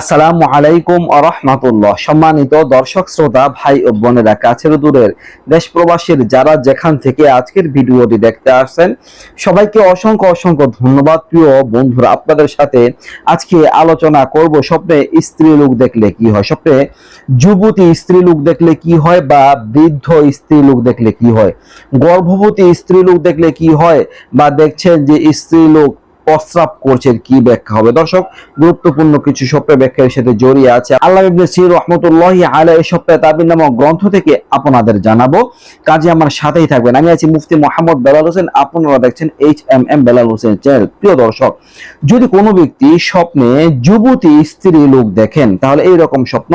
আসসালামু আলাইকুম আরহামাতুল্লাহ সম্মানিত দর্শক, শ্রোতা, ভাই ও বোনেরা, কাছের দূরের দেশ প্রবাসীর যারা যেখান থেকে আজকের ভিডিওটি দেখতে আসছেন, সবাইকে অসংখ্য অসংখ্য ধন্যবাদ। প্রিয় বন্ধুরা, আপনাদের সাথে আজকে আলোচনা করব স্বপ্নে স্ত্রী লোক দেখলে কি হয়? স্বপ্নে যুবতী স্ত্রী লোক দেখলে কি হয় বা বৃদ্ধ স্ত্রী লোক দেখলে কি হয়? গর্ভবতী স্ত্রী লোক দেখলে কি হয় বা দেখছেন যে স্ত্রী লোক প্রস্রাব করছেন কি ব্যাখ্যা হবে? দর্শক, গুরুত্বপূর্ণ কিছু স্বপ্নের ব্যাখ্যার সাথে জড়িয়ে আছে আল্লাহ ইবনে সির রহমতুল্লাহি আলাইহি এই সপ্তাহে তাবির নামক গ্রন্থ থেকে আপনাদের জানাব। কাজে আমার সাথেই থাকবেন। আমি আছি মুফতি মোহাম্মদ বেলাল হোসেন। আপনারা দেখছেন H M M Belal Hossain channel প্রিয় দর্শক, যদি কোনো ব্যক্তি স্বপ্নে যুবতী স্ত্রী লোক দেখেন, তাহলে এই রকম স্বপ্ন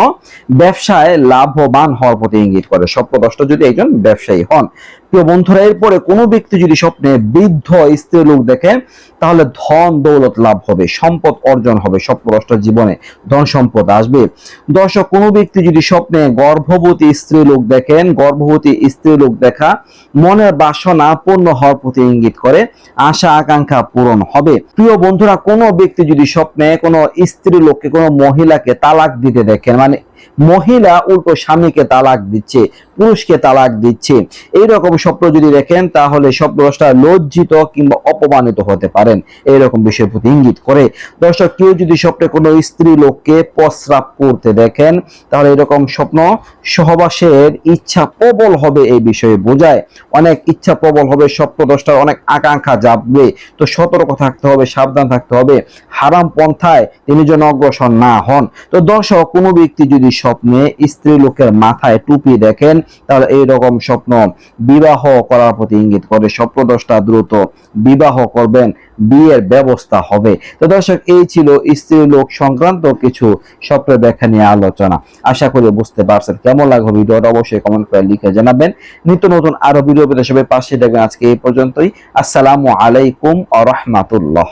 ব্যবসায় লাভবান হওয়ার প্রতি ইঙ্গিত করে। স্বপ্নদ্রষ্ট যদি একজন ব্যবসায়ী হন প্রিয় বন্ধুরা, এরপরে কোনো ব্যক্তি যদি স্বপ্নে বৃদ্ধ স্ত্রী লোক দেখে, তাহলে ধন দৌলত লাভ হবে, সম্পদ অর্জন হবে স্বপ্নদ্রষ্ট জীবনে, ধন সম্পদ আসবে। দর্শক, কোনো ব্যক্তি যদি স্বপ্নে গর্ভবতী স্ত্রী লোক দেখেন, গর্ভবতী স্ত্রী লোক দেখা, মনের বাসনা পূর্ণ হওয়ার প্রতি ইঙ্গিত করে, আশা, আকাঙ্ক্ষা পূরণ হবে। প্রিয় বন্ধুরা, কোনো ব্যক্তি যদি স্বপ্নে কোনো স্ত্রী লোককে, কোনো মহিলাকে তালাক দিতে দেখেন মানে মহিলা উল্টো স্বামীকে তালাক দিচ্ছে, পুরুষকে তালাক দিচ্ছে। এইরকম স্বপ্ন যদি দেখেন, তাহলে স্বপ্নদ্রষ্টা লজ্জিত কিংবা অপমানিত হতে পারেন। এইরকম বিষয়ের প্রতি ইঙ্গিত করে। দর্শক, কেউ যদি স্বপ্নে কোনো স্ত্রী লোককে প্রস্রাব করতে দেখেন, তাহলে এরকম স্বপ্ন সহবাসের ইচ্ছা প্রবল হবে এই বিষয়ে বোঝায়। অনেক ইচ্ছা প্রবল হবে স্বপ্নদ্রষ্টার অনেক আকাঙ্ক্ষা যাবে তো সতর্ক থাকতে হবে, সাবধান থাকতে হবে। হারাম পন্থায় তিনি যেন অগ্রসর না হন। তো দর্শক, কোনো ব্যক্তি যদি স্বপ্নে স্ত্রী লোকের মাথায় টুপি দেখেন, তাহলে এই রকম স্বপ্ন বিবাহ করার প্রতি ইঙ্গিত করে। স্বপ্নদ্রষ্টা দ্রুত বিবাহ করবেন, বিয়ের ব্যবস্থা হবে। তো দর্শক, এই ছিল স্ত্রী লোক সংক্রান্ত কিছু স্বপ্নের ব্যাখ্যা নিয়ে আলোচনা। আশা করি বুঝতে পারছেন। কেমন লাগবে ভিডিওটা অবশ্যই কমেন্ট করে লিখে জানাবেন। নিত্য নতুন আরও ভিডিও পেতে সবাই পাশে দেখবেন আজকে এই পর্যন্তই। আসসালামু আলাইকুম আ রহমাতুল্লাহ।